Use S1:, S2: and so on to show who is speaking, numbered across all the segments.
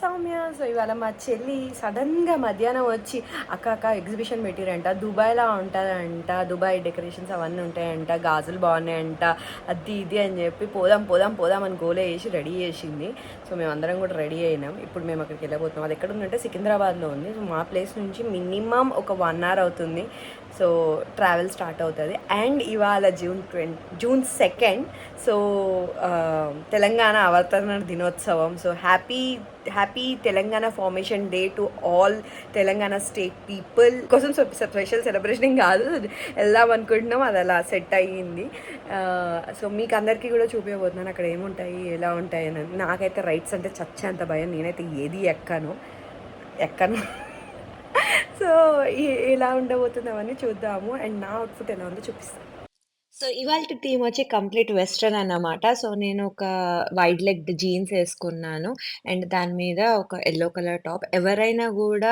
S1: Soumya. So ఇవాళ మా చెల్లి సడన్గా మధ్యాహ్నం వచ్చి అక్క అక్క ఎగ్జిబిషన్ పెట్టిరంట దుబాయ్లా ఉంటుందంట దుబాయ్ డెకరేషన్స్ అవన్నీ ఉంటాయంట గాజులు బాగున్నాయంట అది ఇది అని చెప్పి పోదాం పోదాం పోదాం అని గోలే వేసి రెడీ చేసింది. సో మేము అందరం కూడా రెడీ అయినాం. ఇప్పుడు మేము అక్కడికి వెళ్ళబోతున్నాం. అది ఎక్కడ ఉందంటే సికింద్రాబాద్లో ఉంది. సో మా ప్లేస్ నుంచి మినిమం ఒక వన్ అవర్ అవుతుంది. సో ట్రావెల్ స్టార్ట్ అవుతుంది. అండ్ ఇవాళ June twenty June second. So Telangana అవతరణ దినోత్సవం. So happy happy Telangana formation day to all Telangana state people కోసం స్పెషల్ సెలబ్రేషన్ కాదు. వెళ్దాం అనుకుంటున్నాం. అది అలా సెట్ అయ్యింది. సో మీకు అందరికీ కూడా చూపించబోతున్నాను. అక్కడ ఏముంటాయి ఎలా ఉంటాయి అని. నాకైతే రైట్స్ అంటే చచ్చేంత భయం. నేనైతే ఏది ఎక్కను ఎక్కను. సో ఎలా ఉండబోతుంది అవన్నీ చూద్దాము. అండ్ నా అవుట్ఫిట్ ఎలా ఉందో చూపిస్తాను. సో ఇవాళ థీమ్ వచ్చి కంప్లీట్ వెస్ట్రన్ అన్నమాట. సో నేను ఒక వైడ్ లెగ్ జీన్స్ వేసుకున్నాను. అండ్ దాని మీద ఒక ఎల్లో కలర్ టాప్. ఎవరైనా కూడా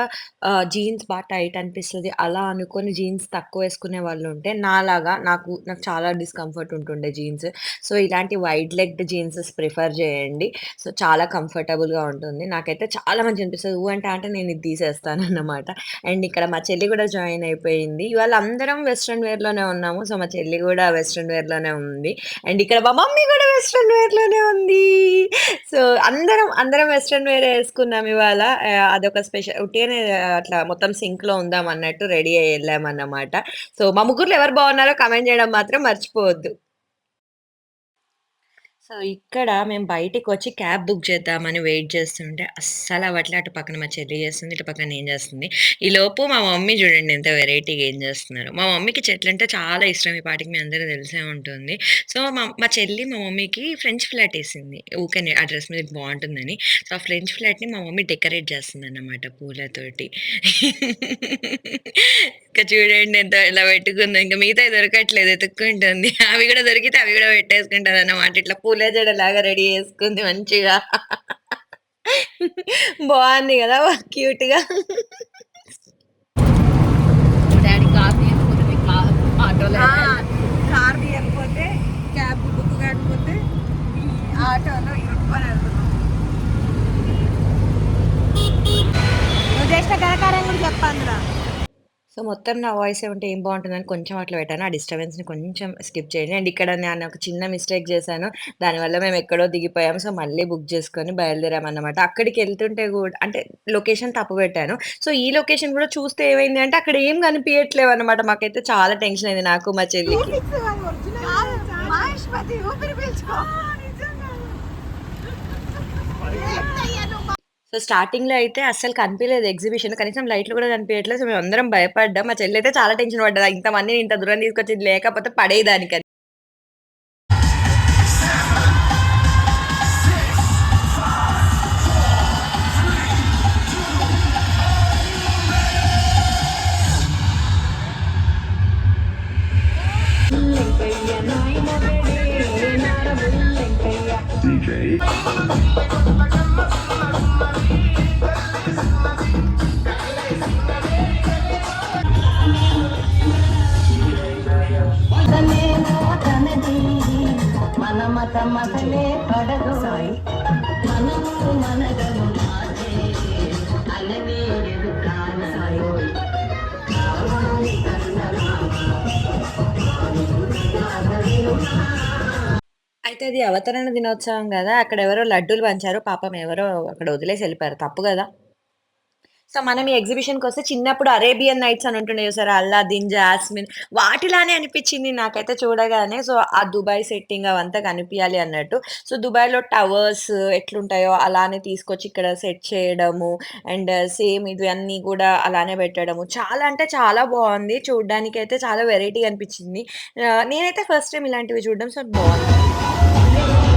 S1: జీన్స్ బాగా టైట్ అనిపిస్తుంది అలా అనుకొని జీన్స్ తక్కువ వేసుకునే వాళ్ళు ఉంటే నాలాగా నాకు నాకు చాలా డిస్కంఫర్ట్ ఉంటుండే జీన్స్. సో ఇలాంటి వైడ్ లెగ్ జీన్సెస్ ప్రిఫర్ చేయండి. సో చాలా కంఫర్టబుల్గా ఉంటుంది. నాకైతే చాలా మంచి అనిపిస్తుంది. ఊ అంటే అంటే నేను ఇది తీసేస్తాను అన్నమాట. అండ్ ఇక్కడ మా చెల్లి కూడా జాయిన్ అయిపోయింది. ఇవాళ అందరం వెస్ట్రన్ వేర్లోనే ఉన్నాము. సో మా చెల్లి కూడా వెస్ట్రన్ వేర్లోనే ఉంది. అండ్ ఇక్కడ మా మమ్మీ కూడా వెస్ట్రన్ వేర్లోనే ఉంది. సో అందరం అందరం వెస్ట్రన్ వేర్ వేసుకున్నాం ఇవాళ. అదొక స్పెషల్ ఉట్టిగానే అట్లా మొత్తం సింక్లో ఉందాం అన్నట్టు రెడీ అయ్యి వెళ్ళామన్నమాట. సో మా ముగ్గురులో ఎవరు బాగున్నారో కమెంట్ చేయడం మాత్రం మర్చిపోవద్దు. సో ఇక్కడ మేము బయటికి వచ్చి క్యాబ్ బుక్ చేద్దామని వెయిట్ చేస్తుంటే అస్సలు అవ్వట్లే. అటు పక్కన మా చెల్లి చేస్తుంది ఇటు పక్కన ఏం చేస్తుంది. ఈ లోపు మా మమ్మీ చూడండి ఎంత వెరైటీగా ఏం చేస్తున్నారు. మా మమ్మీకి చెట్లు అంటే చాలా ఇష్టం. ఈ పాటికి మీ అందరూ తెలిసే ఉంటుంది. సో మా మా చెల్లి మా మమ్మీకి ఫ్రెంచ్ ఫ్లాట్ వేసింది. ఊకే ఆ డ్రెస్ మీద బాగుంటుందని. సో ఆ ఫ్రెంచ్ ఫ్లాట్ని మా మమ్మీ డెకరేట్ చేస్తుంది అన్నమాట పూలతోటి. ఇంకా చూడండి ఎంత ఇలా పెట్టుకుందో. ఇంకా మిగతా దొరకట్లేదు ఎత్తుక్కుంటుంది అవి కూడా దొరికితే అవి కూడా పెట్టేసుకుంటుంది అన్నమాట. ఇట్లా పూల జడలాగా రెడీ చేసుకుంది మంచిగా. బాగుంది కదా క్యూట్గా.
S2: డాడీ కార్ ఆటోలో
S1: కార్ తీయకపోతే క్యాబ్ బుక్ కాకపోతే ఆటోలో ఇరుక్కొని నువ్వు చేసిన ఘనకార్యం కూడా చెప్పందిరా సో మొత్తం నా వాయిస్ ఏమంటే ఏం బాగుంటుందని కొంచెం అట్లా పెట్టాను. ఆ డిస్టర్బెన్స్ని కొంచెం స్కిప్ చేయండి. అండ్ ఇక్కడ నేను ఒక చిన్న మిస్టేక్ చేశాను. దానివల్ల మేము ఎక్కడో దిగిపోయాము. సో మళ్ళీ బుక్ చేసుకొని బయలుదేరామన్నమాట. అక్కడికి వెళ్తుంటే కూడా అంటే లొకేషన్ తప్పు పెట్టాను. సో ఈ లొకేషన్ కూడా చూస్తే ఏమైంది అంటే అక్కడ ఏం కనిపించట్లేవు అనమాట మాకైతే చాలా టెన్షన్ అయింది నాకు మా చెల్లికి.
S3: ఊపిరి
S1: సో స్టార్టింగ్లో అయితే అస్సలు కనిపించలేదు ఎగ్జిబిషన్. కనీసం లైట్లు కూడా కనిపించట్లేదు సో మేము అందరం భయపడ్డాం. మా చెల్లి అయితే చాలా టెన్షన్ పడ్డది. ఇంతమంది ఇంత దూరం తీసుకొచ్చి లేకపోతే పడేదానికి
S3: మత పడదు. మనము మాదే అలనే ఎదుకాన
S1: అయితే అది అవతరణ దినోత్సవం కదా. అక్కడ ఎవరో లడ్డూలు పంచారు పాపం ఎవరో అక్కడ వదిలేసి వెళ్ళిపోయారు. తప్పు కదా? సో మనం ఈ ఎగ్జిబిషన్కి వస్తే చిన్నప్పుడు అరేబియన్ నైట్స్ అని ఉంటుండే చూసారా అల్లాదిన్ జాస్మిన్ వాటిలానే అనిపించింది నాకైతే చూడగానే. సో ఆ దుబాయ్ సెట్టింగ్ అవంతా కనిపించాలి అన్నట్టు. సో దుబాయ్లో టవర్స్ ఎట్లుంటాయో అలానే తీసుకొచ్చి ఇక్కడ సెట్ చేయడము అండ్ సేమ్ ఇది అన్నీ కూడా అలానే పెట్టడము. చాలా అంటే చాలా బాగుంది. చూడడానికి అయితే చాలా వెరైటీ అనిపించింది. నేనైతే ఫస్ట్ టైం ఇలాంటివి చూడడం సో బాగుంది.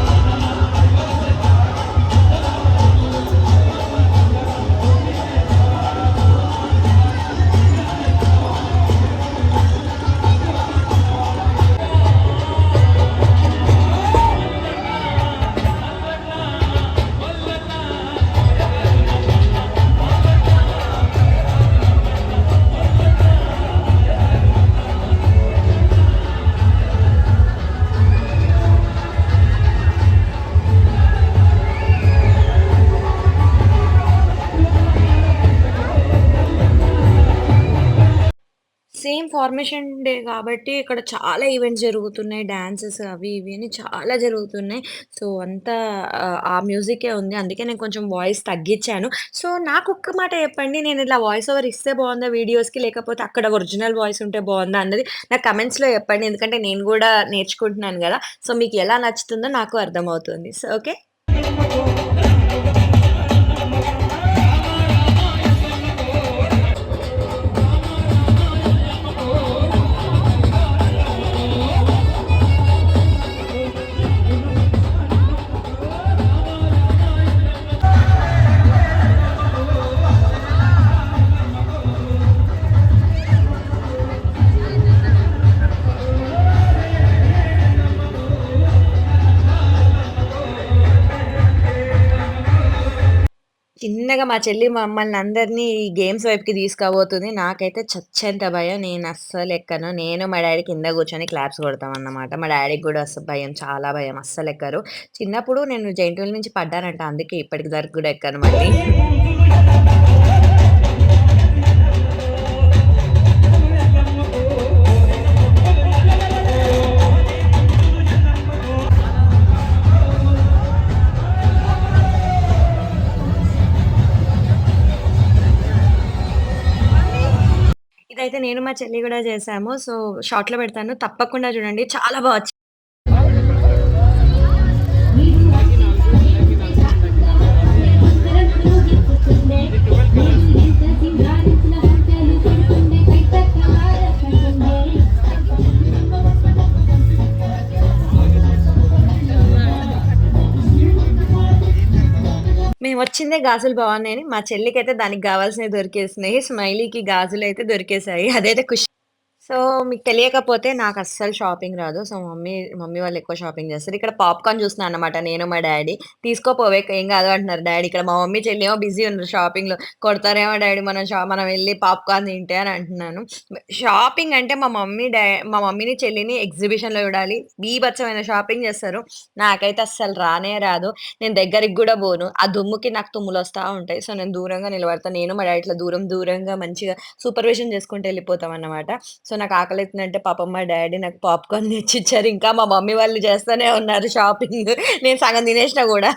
S1: ఫార్మేషన్ డే కాబట్టి ఇక్కడ చాలా ఈవెంట్స్ జరుగుతున్నాయి. డాన్సెస్ అవి ఇవి అని చాలా జరుగుతున్నాయి. సో, అంతా ఆ మ్యూజికే ఉంది. అందుకే నేను కొంచెం వాయిస్ తగ్గించాను సో, నాకు ఒక్క మాట చెప్పండి. నేను ఇలా వాయిస్ ఓవర్ ఇస్తే బాగుందా వీడియోస్‌కి? లేకపోతే అక్కడ ఒరిజినల్ వాయిస్ ఉంటే బాగుందా అన్నది నాకు కమెంట్స్‌లో చెప్పండి. ఎందుకంటే నేను కూడా నేర్చుకుంటున్నాను కదా సో, మీకు ఎలా నచ్చుతుందో నాకు అర్థమవుతుంది. So, okay. చిన్నగా మా చెల్లి మమ్మల్ని అందరినీ ఈ గేమ్స్ వైపుకి తీసుకపోతుంది. నాకైతే చచ్చేంత భయం. నేను అస్సలు ఎక్కను. నేను మా డాడీ కింద కూర్చొని క్లాప్స్ కొడతాం అన్నమాట మా డాడీకి కూడా అసలు భయం. చాలా భయం. అస్సలు ఎక్కరు చిన్నప్పుడు నేను జెయింట్ నుంచి పడ్డానంట. అందుకే ఇప్పటికి వరకు కూడా ఎక్కను మళ్ళీ. అయితే నేను మా చెల్లి కూడా చేశాము. సో, షార్ట్‌లో పెడతాను. తప్పకుండా చూడండి. చాలా బాగా వచ్చిందే గాజులు బాగున్నాయని మా చెల్లికి అయితే దానికి కావాల్సినవి దొరికేసినాయి. స్మైలీకి అయితే దొరికేసాయి. అదైతే ఖుషి. సో, మీకు తెలియకపోతే నాకు అస్సలు షాపింగ్ రాదు. సో, మమ్మీ మమ్మీ వాళ్ళు ఎక్కువ షాపింగ్ చేస్తారు. ఇక్కడ పాప్‌కార్న్ చూస్తున్నాను అన్నమాట నేను, మా డాడీ తీసుకోపోవే ఏం కాదు అంటున్నారు డాడీ ఇక్కడ మా మమ్మీ, చెల్లి ఏమో బిజీ ఉన్నారు షాపింగ్‌లో. కొడతారేమో డాడీ మనం షా మనం వెళ్ళి పాప్‌కార్న్ తింటే అని అంటున్నాను. షాపింగ్ అంటే మా మమ్మీ, డా మా మమ్మీని, చెల్లిని ఎగ్జిబిషన్‌లో చూడాలి. బీభత్సమైన షాపింగ్ చేస్తారు. నాకైతే అస్సలు రానే రాదు. నేను దగ్గరికి కూడా పోను. ఆ దుమ్ముకి నాకు తుమ్ములు వస్తూ ఉంటాయి. సో, నేను దూరంగా నిలబడతా. నేను మా డాడీ ఇట్లా దూరం దూరంగా మంచిగా సూపర్విజన్ చేసుకుంటూ వెళ్ళిపోతాం అన్నమాట సో, నాకు ఆకలైతుందంటే పాపం మా డాడీ నాకు పాప్‌కార్న్ తెచ్చిచ్చారు. ఇంకా మా మమ్మీ వాళ్ళు చేస్తూనే ఉన్నారు షాపింగ్. నేను సగం తినేసిన కూడా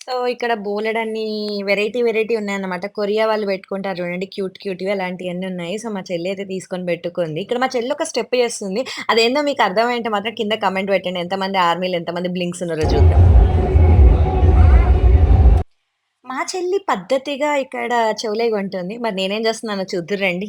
S1: సో, ఇక్కడ బోలెడన్ని వెరైటీ వెరైటీ ఉన్నాయన్నమాట. కొరియా వాళ్ళు పెట్టుకుంటారు చూడండి క్యూట్ క్యూట్‌వి అలాంటివన్నీ ఉన్నాయి. సో, మా చెల్లి అయితే తీసుకొని పెట్టుకుంది. ఇక్కడ మా చెల్లి ఒక స్టెప్ చేస్తుంది. అదేందో మీకు అర్థమైంటే మాత్రం కింద కమెంట్ పెట్టండి. ఎంతమంది ఆర్మీలు ఎంతమంది బ్లింక్స్ ఉన్నారో చూద్దాం. మా చెల్లి పద్ధతిగా ఇక్కడ చెవులే కొంటుంది. మరి నేనేం చేస్తున్నానో చూద్దురు రండి.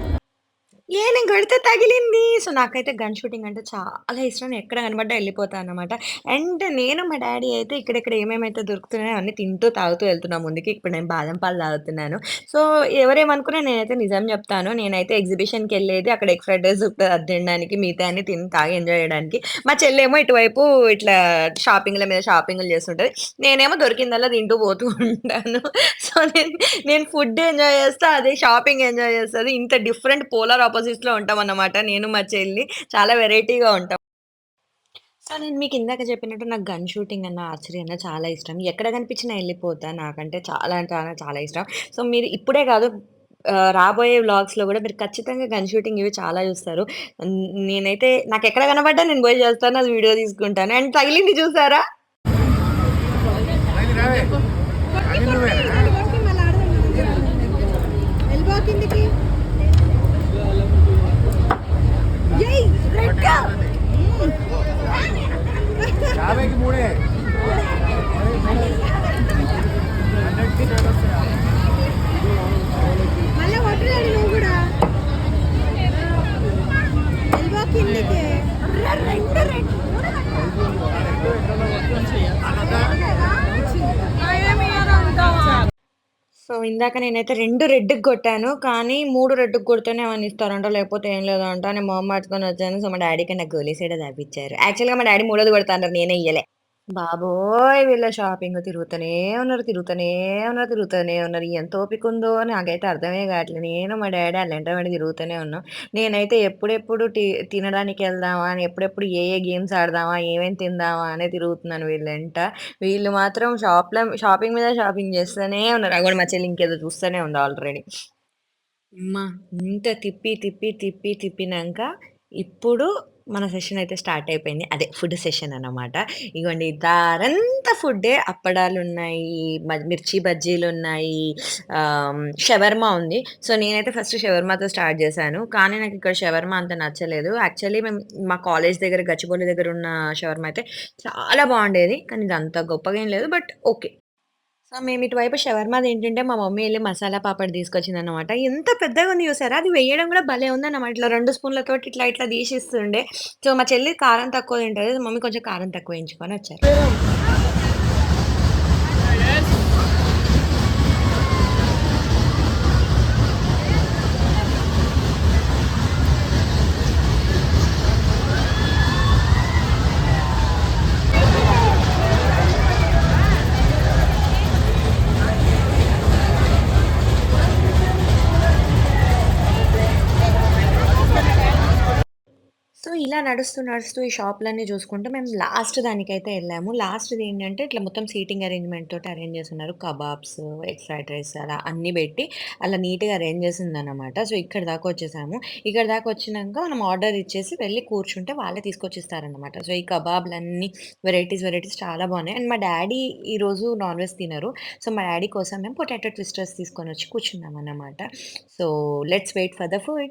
S2: ఏ
S1: నేను కొడితే తగిలింది. సో, నాకైతే గన్ షూటింగ్ అంటే చాలా ఇష్టం. నేను ఎక్కడ కనబడ్డా వెళ్ళిపోతాను అనమాట అండ్ నేను మా డాడీ అయితే ఇక్కడెక్కడ ఏమేమైతే దొరుకుతున్నాయో అన్నీ తింటూ, తాగుతూ వెళ్తున్నాం ముందుకి. ఇప్పుడు నేను బాదం పాలు తాగుతున్నాను. సో, ఎవరేమనుకున్నా నేనైతే నిజం చెప్తాను. నేనైతే ఎగ్జిబిషన్‌కెళ్ళేది అక్కడ ఎగ్ ఫ్రైడ్ రైస్ దొరుకుతది అది తినడానికి. మిగతాయన్ని తిని, తాగి ఎంజాయ్ చేయడానికి. మా చెల్లేమో ఇటువైపు ఇట్లా షాపింగ్‌ల మీద షాపింగ్లు చేస్తుంటది. నేనేమో దొరికిందల్లా తింటూ పోతూ ఉంటాను. సో, నేను నేను ఫుడ్ ఎంజాయ్ చేస్తా. అదే షాపింగ్ ఎంజాయ్ చేస్తుంది ఇంత డిఫరెంట్ పోలార్ ఉంటాం అనమాట నేను, మా చెల్లి. చాలా వెరైటీగా ఉంటాం. సో, నేను మీకు ఇందాక చెప్పినట్టు నాకు గన్ షూటింగ్ అన్న, ఆర్చరీ అన్న చాలా ఇష్టం. ఎక్కడ కనిపించినా వెళ్ళిపోతా నాకంటే చాలా అంటే చాలా చాలా ఇష్టం. సో, మీరు ఇప్పుడే కాదు రాబోయే వ్లాగ్స్‌లో కూడా మీరు ఖచ్చితంగా గన్ షూటింగ్ ఇవి చాలా చూస్తారు. నేనైతే నాకు ఎక్కడ కనబడ్డా నేను పోయి చేస్తాను. అది వీడియో తీసుకుంటాను. అండ్ తగిలింది చూసారా?
S4: యాభైకి మూడే
S5: మళ్ళీ కొట్టలేడు నువ్వు కూడా ఎల్బో కిందికి రెండు రెండు
S1: సో, ఇందాక నేనైతే రెండు రెడ్‌కి కొట్టాను. కానీ మూడు రెడ్‌కి కొడితేనే ఏమైనా ఇస్తారంట. లేకపోతే ఏం లేదంట. నేను మొహం మార్చుకొని వచ్చాను. సో, మా డాడీకి నాకు గోలీ సైడ్ తాపిచ్చారు. యాక్చువల్‌గా మా డాడీ మూడోది కొడతాను నేనే ఇయ్యలే. బాబోయ్! వీళ్ళ షాపింగ్ తిరుగుతూనే ఉన్నారు, తిరుగుతూనే ఉన్నారు, తిరుగుతూనే ఉన్నారు. ఎంత ఓపిక ఉందో నాకైతే అర్థమే కావట్లేదు. నేను మా డాడీ ఆళ్ళ వెంట తిరుగుతూనే ఉన్నాం. నేనైతే ఎప్పుడెప్పుడు టి తినడానికెళ్దామా అని, ఎప్పుడెప్పుడు ఏ ఏ గేమ్స్ ఆడదామా, ఏమేమి తిందామా అనే తిరుగుతున్నాను వీళ్ళెంట. వీళ్ళు మాత్రం షాప్‌లో షాపింగ్ మీద షాపింగ్ చేస్తూనే ఉన్నారు. అగోండి మా చెల్లి ఇంకేదో చూస్తూనే ఉంది ఆల్రెడీ. అమ్మా! ఇంత తిప్పి, తిప్పి, తిప్పి, తిప్పినంక ఇప్పుడు మన సెషన్ అయితే స్టార్ట్ అయిపోయింది. అదే ఫుడ్ సెషన్ అనమాట ఇగోండి దారంతా ఫుడ్డే. అప్పడాలు ఉన్నాయి మిర్చి బజ్జీలు ఉన్నాయి షవర్మా ఉంది. సో, నేనైతే ఫస్ట్ షవర్మాతో స్టార్ట్ చేశాను. కానీ నాకు ఇక్కడ షవర్మా అంత నచ్చలేదు. యాక్చువల్లీ మేము మా కాలేజ్ దగ్గర గచ్చిబౌలి దగ్గర ఉన్న షవర్మా అయితే చాలా బాగుండేది. కానీ ఇది అంత గొప్పగా ఏం లేదు. But okay. సో, మేము ఇటువైపు షవర్మాది ఏంటంటే మా మమ్మీ వెళ్ళి మసాలా పాపడ్ తీసుకొచ్చిందనమాట. ఎంత పెద్దగా ఉంది చూసారా? అది వేయడం కూడా భలే ఉందన్నమాట. ఇట్లా రెండు స్పూన్లతో ఇట్లా ఇట్లా తీసిస్తుండే. సో, మా చెల్లి కారం తక్కువ తింటది. మమ్మీ కొంచెం కారం తక్కువ వేయించుకొని వచ్చారు. ఇలా నడుస్తూ, నడుస్తూ ఈ షాప్లన్నీ చూసుకుంటూ మేము లాస్ట్ దానికైతే వెళ్ళాము లాస్ట్‌ది ఏంటంటే ఇట్లా మొత్తం సీటింగ్ అరేంజ్‌మెంట్ తోటి అరేంజ్ చేస్తున్నారు కబాబ్స్, ఎగ్ ఫ్రైడ్ రైస్ అలా అన్నీ పెట్టి అలా నీట్‌గా అరేంజ్ చేసిందనమాట. సో, ఇక్కడ దాకా వచ్చేసాము. ఇక్కడ దాకా వచ్చినాక మనం ఆర్డర్ ఇచ్చేసి వెళ్ళి కూర్చుంటే వాళ్ళే తీసుకొచ్చిస్తారనమాట. సో, ఈ కబాబ్‌లన్నీ వెరైటీస్, వెరైటీస్ చాలా బాగున్నాయి. అండ్ మా డాడీ ఈరోజు నాన్ వెజ్ తినరు. సో, మా డాడీ కోసం మేము పొటాటో ట్విస్టర్స్ తీసుకొని వచ్చి కూర్చున్నాం అనమాట so, let's wait for the food.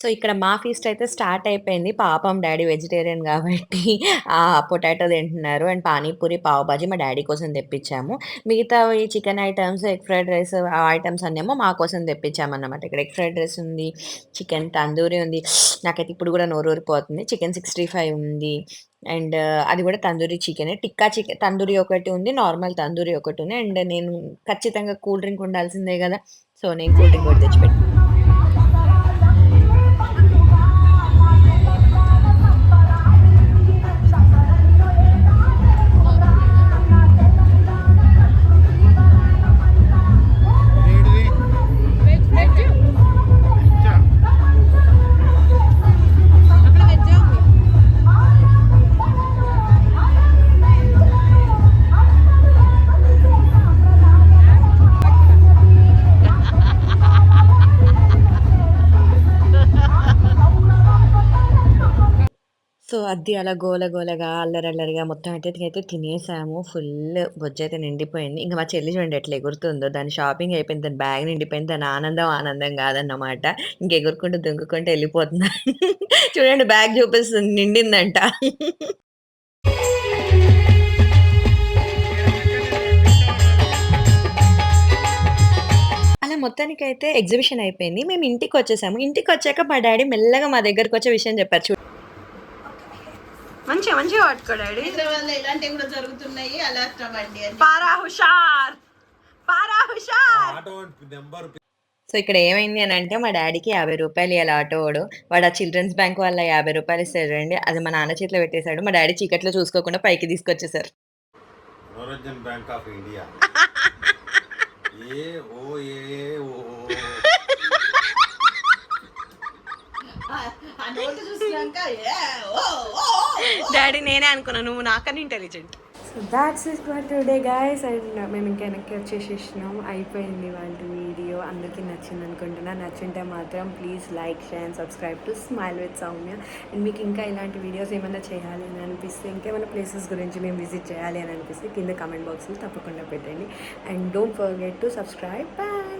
S1: So, ఇక్కడ మా ఫీస్ట్ అయితే స్టార్ట్ అయిపోయింది. పాపం డాడీ వెజిటేరియన్ కాబట్టి ఆ పొటాటో తింటున్నారు. అండ్ పానీపూరి, పావు బాజీ మా డాడీ కోసం తెప్పించాము. ఈ chicken items egg fried rice ఆ ఐటమ్స్ అన్నేమో మా కోసం తెప్పించామన్నమాట. ఇక్కడ ఎగ్ ఫ్రైడ్ రైస్ ఉంది, చికెన్ తందూరి ఉంది. నాకైతే ఇప్పుడు కూడా నోరూరిపోతుంది. చికెన్ 65 ఉంది. అండ్ అది కూడా తందూరి చికెనే. టిక్కా చికెన్ తందూరి ఒకటి ఉంది. నార్మల్ తందూరి ఒకటి ఉంది. అండ్ నేను ఖచ్చితంగా కూల్ డ్రింక్ ఉండాల్సిందే కదా! సో, నేను కూల్ డ్రింక్ కూడా తెచ్చిపెట్టాను అది అలా గోల గోలగా, అల్లరల్లరిగా మొత్తం అయితే అయితే తినేసాము. ఫుల్ బొజ్జయితే నిండిపోయింది. ఇంకా మా చెల్లి చూడండి ఎట్లా ఎగురుతుందో. దాని షాపింగ్ అయిపోయింది. దాని బ్యాగ్ నిండిపోయింది. దాని ఆనందం ఆనందం కాదన్నమాట. ఇంక ఎగురుకుంటూ, దుంకుకుంటూ ఎళ్ళిపోతుంది. చూడండి బ్యాగ్ చూపిస్తుంది నిండిందంట. అలా మొత్తానికైతే ఎగ్జిబిషన్ అయిపోయింది. మేము ఇంటికి వచ్చేసాము ఇంటికి వచ్చాక మా డాడీ మెల్లగా మా దగ్గరకొచ్చే విషయం చెప్పారు. చూడండి మంచిగా మంచిగా పట్టుకో
S2: ఇలాంటివి కూడా జరుగుతున్నాయి
S1: పారా హుషార్ పారా హుషార్
S4: ఆటో నెంబర్
S1: సో ఇక్కడ ఏమైంది అని అంటే మా డాడీకి యాభై రూపాయలు ఇవ్వాలి ఆటోడు వాడు ఆ చిల్డ్రన్స్ బ్యాంక్ వాళ్ళ యాభై రూపాయలు ఇస్తాడండి అది మా నాన్న చేతిలో పెట్టేశాడు మా డాడీ చీకట్లో చూసుకోకుండా పైకి తీసుకొచ్చేసారు
S4: బ్యాంక్ ఆఫ్ ఇండియా ఏ ఓ ఏ
S2: ఓ
S1: డాడీ నేనే అనుకున్నాను నువ్వు నాకన్నా intelligent so that's is for today guys and మేము ఇంకా వెనక్కి వచ్చేసేసినాం. అయిపోయింది వాళ్ళ వీడియో. అందరికీ నచ్చింది అనుకుంటున్నా. నచ్చింటే మాత్రం please like share and subscribe to smile with Soumya and మీకు ఇంకా ఇలాంటి వీడియోస్ ఏమైనా చేయాలి అని అనిపిస్తే ఇంకేమైనా ప్లేసెస్ గురించి మేము విజిట్ చేయాలి అని అనిపిస్తే కింద కమెంట్ బాక్స్లో తప్పకుండా పెట్టండి. And don't forget to subscribe bye